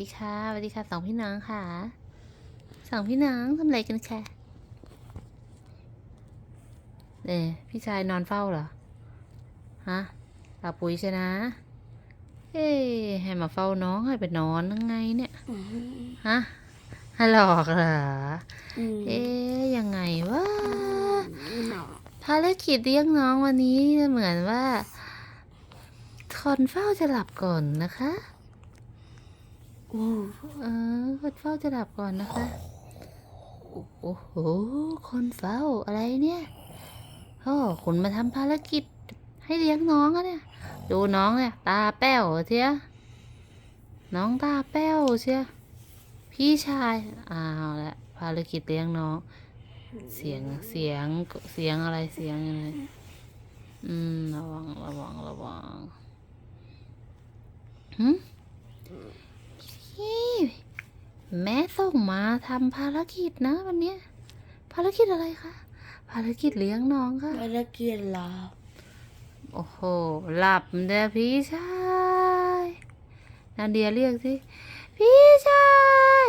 ดีค่ะสวัสดีค่ะสองพี่น้องค่ะสองพี่น้องทำอะไรกันค่ะเน่พี่ชายนอนเฝ้าเหรอฮะหลับปุ๋ยใช่นะเอ๊ะให้มาเฝ้าน้องให้ไปนอนยังไงเนี่ยฮะให้หลอกเหรอเอ๊ะยังไงวะภารกิจเลี้ยงน้องวันนี้เหมือนว่าคนเฝ้าจะหลับก่อนนะคะโอ้ เออคนเฝ้าจะหลับก่อนนะคะ โอ้โห คนเฝ้าอะไรเนี่ยโอ้คุณมาทำภารกิจ ให้เลี้ยงน้องอะเนี่ย ดูน้องเนี่ย ตาแป้วเชียน้องตาแป้วเชียพี่ชายอ้าวละภารกิจเลี้ยงน้อง เสียงเสียงเสียงอะไรเสียงอะไรอืมระวังระวังระวังหืมพี่ แม่ส่งมาทำภารกิจนะวันเนี้ยภารกิจอะไรคะ ภารกิจเลี้ยงน้องค่ะไม่ได้กินหรอโอ้โห หลับเด้อพี่ชายนาเดียเรียกสิ พี่ชาย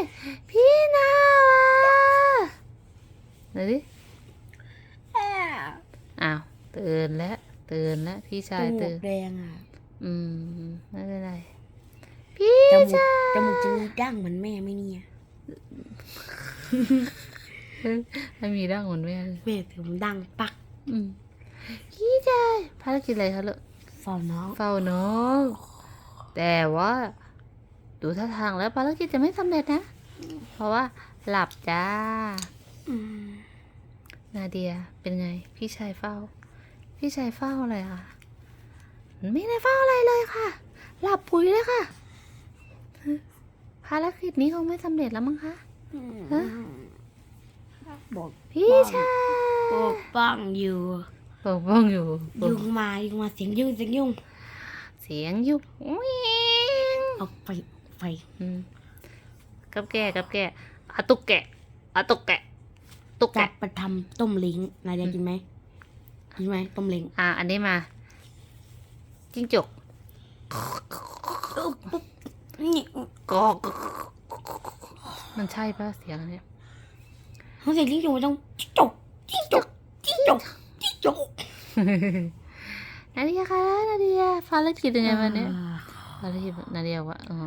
พี่นาวาไหนดิอ้าวตื่นแล้วตื่นแล้วพี่จชายมูตื่กนแดงอะ อืมไม่เป็นไรพี่จ มูกชายจมูกจะมีดั้งเหมือนแม่ไหม่เนี่ยให้มีร่างเหมือนแม่เลยแม่ผมดังปักอืมพี่ชายภารกิจอะไรคะลูกเฝ้าน้องเฝ้าน้อง แต่ว่า ดูท่าทางแล้วภารกิจจะไม่สำเร็จนะ เพราะว่าหลับจ้าอืมนาเดียเป็นไง พี่ชายเฝ้า พี่ชายเฝ้าอะไรอะไม่ได้เฝ้าอะไรเลยค่ะ หลับปุ๋ยเลยค่ะ ภารกิจนี้คงไม่สำเร็จแล้วมั้งคะฮะบอกพี่ชายปกป้องอยู่ปกป้องอยู่ยุงมายุงมาเสียงยุงเสียงยุงเสียงยุบวิ่งเอาไฟไฟอืมกับแก่กับแก่อะตุกแกะอะตุกแกะตุกจับแกะไปทำต้มเล้งนายจะกินไหมกินไหมต้มเล้งอ่า อันนี้มาจิ้งจกนี่กอก มันใช่ปะเสียงอันเนี้ยเขาเสียงจิ้งจกมันต้องจิ้งจกจิ้งจกจิ้งจกจิ้งจกนาเดียคะนาเดียภารกิจยังไงวันเนี้ยอ่าภารกิจนาเดียว่าอ๋อ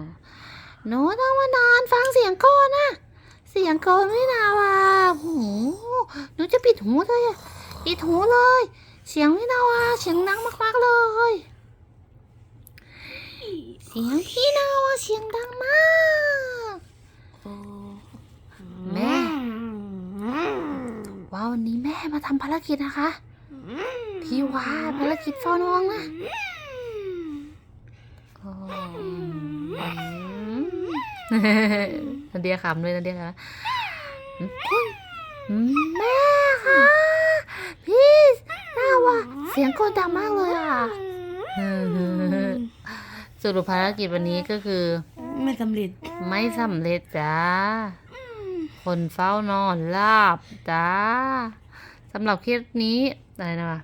หนูต้องมานอนฟังเสียงก่อนนะเสียงก่อนไม่นาว่าหูหนูจะปิดหูเลยอะปิดหูเลย เสียงไม่นาว่าเสียงดังมากๆเลย เสียงพี่นาวาเสียงดังมาก โอ้ แม่ ว่าวันนี้แม่มาทำภารกิจนะคะพี่ว่าภารกิจเฝ้าน้องนะโอ้นาเดียขำเลยนาเดียนะแม่คะพี่น่าว่าเสียงโกนดังมากเลยอะสรุปภารกิจวันนี้ก็คือ ไม่สำเร็จ ไม่สำเร็จจ้าคนเฝ้านอนหลับจ้า สำหรับคลิปนี้อะไรนะวะ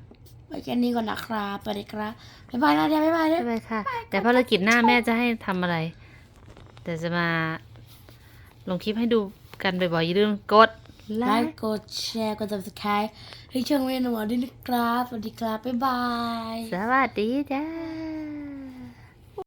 ไปแค่นี้ก่อนนะครับไปเลยครับบ๊ายบายนะเดี๋ยวบ๊ายบายเด้ไม่อเป็นไรค่ะ แต่ภารกิจหน้าแม่จะให้ทำอะไร แต่จะมาลงคลิปให้ดูกันบ่อยๆอย่าลืมกดไลไลค์ค์กดแชร์กด subscribe ให้ช่องเมนูด้วยนะครับ สวัสดีครับ บ๊ายบาย สวัสดีจ้า